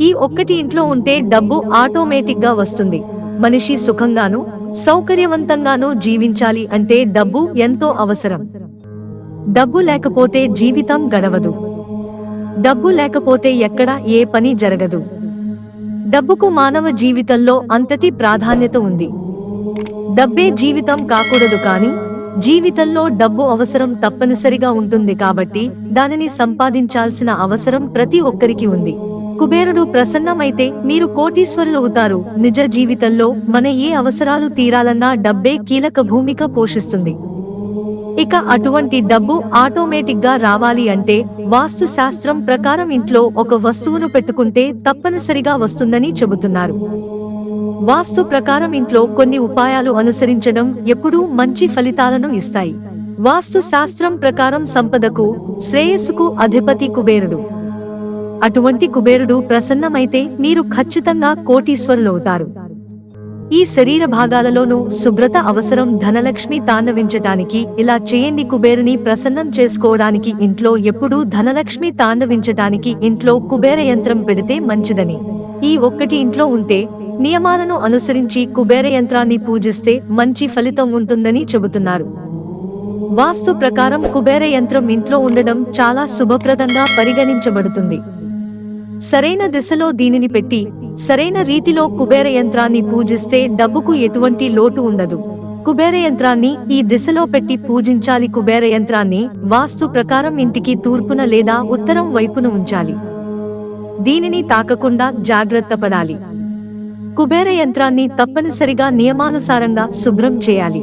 ఈ ఒక్కటి ఇంట్లో ఉంటే డబ్బు ఆటోమేటిక్గా వస్తుంది. మనిషి సుఖంగాను సౌకర్యవంతంగాను జీవించాలి అంటే డబ్బు ఎంతో అవసరం. డబ్బు లేకపోతే జీవితం గడవదు. డబ్బు లేకపోతే ఎక్కడ ఏ పని జరగదు. డబ్బుకు మానవ జీవితంలో అంతటి ప్రాధాన్యత ఉంది. డబ్బే జీవితం కాకూడదు కానీ జీవితంలో డబ్బు అవసరం తప్పనిసరిగా ఉంటుంది కాబట్టి దానిని సంపాదించాల్సిన అవసరం ప్రతి ఒక్కరికి ఉంది. కుబేరుడు ప్రసన్నమైతే మీరు కోటీశ్వరులు అవుతారు నిజ జీవితంలో మన ఏ అవసరాలు తీరాలన్నా డబ్బే కీలక భూమిక పోషిస్తుంది. ఇక అటువంటి డబ్బు ఆటోమేటిక్గా రావాలి అంటే వాస్తు శాస్త్రం ప్రకారం ఇంట్లో ఒక వస్తువును పెట్టుకుంటే తప్పనిసరిగా వస్తుందని చెబుతున్నారు. వాస్తు ప్రకారం ఇంట్లో కొన్ని ఉపాయాలు అనుసరించడం ఎప్పుడూ మంచి ఫలితాలను ఇస్తాయి. వాస్తు శాస్త్రం ప్రకారం సంపదకు శ్రేయస్సుకు అధిపతి కుబేరుడు. అటువంటి కుబేరుడు ప్రసన్నమైతే మీరు ఖచ్చితంగా కోటీశ్వరులవుతారు. ఈ శరీర భాగాలలోనూ శుభ్రత అవసరం ధనలక్ష్మి తాండవించటానికి ఇలా చేయండి కుబేరుని ప్రసన్నం చేసుకోవడానికి ఇంట్లో ఎప్పుడూ ధనలక్ష్మి తాండవించటానికి ఇంట్లో కుబేర యంత్రం పెడితే మంచిదని. ఈ ఒక్కటి ఇంట్లో ఉంటే నియమాలను అనుసరించి కుబేర యంత్రాన్ని పూజిస్తే మంచి ఫలితం ఉంటుందని చెబుతున్నారు. వాస్తు ప్రకారం కుబేర యంత్రం ఇంట్లో ఉండడం చాలా శుభప్రదంగా పరిగణించబడుతుంది. సరైన దిశలో దీనిని పెట్టి సరైన రీతిలో కుబేర యంత్రాన్ని పూజిస్తే డబ్బుకు ఎటువంటి లోటు ఉండదు. కుబేర యంత్రాన్ని ఈ దిశలో పెట్టి పూజించాలి. కుబేర యంత్రాన్ని వాస్తు ప్రకారం ఇంటికి తూర్పున లేదా ఉత్తరం వైపున ఉంచాలి. దీనిని తాకకుండా జాగ్రత్త పడాలి. కుబేర యంత్రాన్ని తప్పనిసరిగా నియమానుసారంగా శుభ్రం చేయాలి.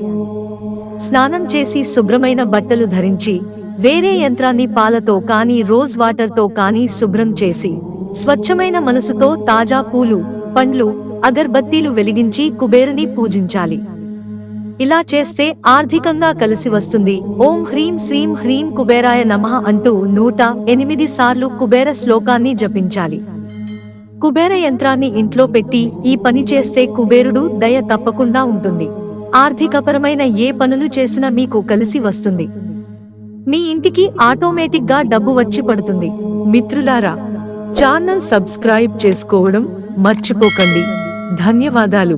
స్నానం చేసి శుభ్రమైన బట్టలు ధరించి వేరే యంత్రాన్ని పాలతో కానీ రోజ్ వాటర్తో కానీ శుభ్రం చేసి స్వచ్ఛమైన మనసుతో తాజా పూలు పండ్లు అగర్బత్తీలు వెలిగించి కుబేరుని పూజించాలి. ఇలా చేస్తే ఆర్థికంగా కలిసి వస్తుంది. ఓం హ్రీం శ్రీం హ్రీం కుబేరాయ నమః అంటూ నూట ఎనిమిది సార్లు కుబేర శ్లోకాన్ని జపించాలి. కుబేర యంత్రాన్ని ఇంట్లో పెట్టి ఈ పని చేస్తే కుబేరుడు దయ తప్పకుండా ఉంటుంది. ఆర్థికపరమైన ఏ పనులు చేసినా మీకు కలిసి వస్తుంది. మీ ఇంటికి ఆటోమేటిక్గా డబ్బు వచ్చి పడుతుంది. మిత్రులారా ఛానల్ సబ్స్క్రైబ్ చేసుకోవడం మర్చిపోకండి. ధన్యవాదాలు.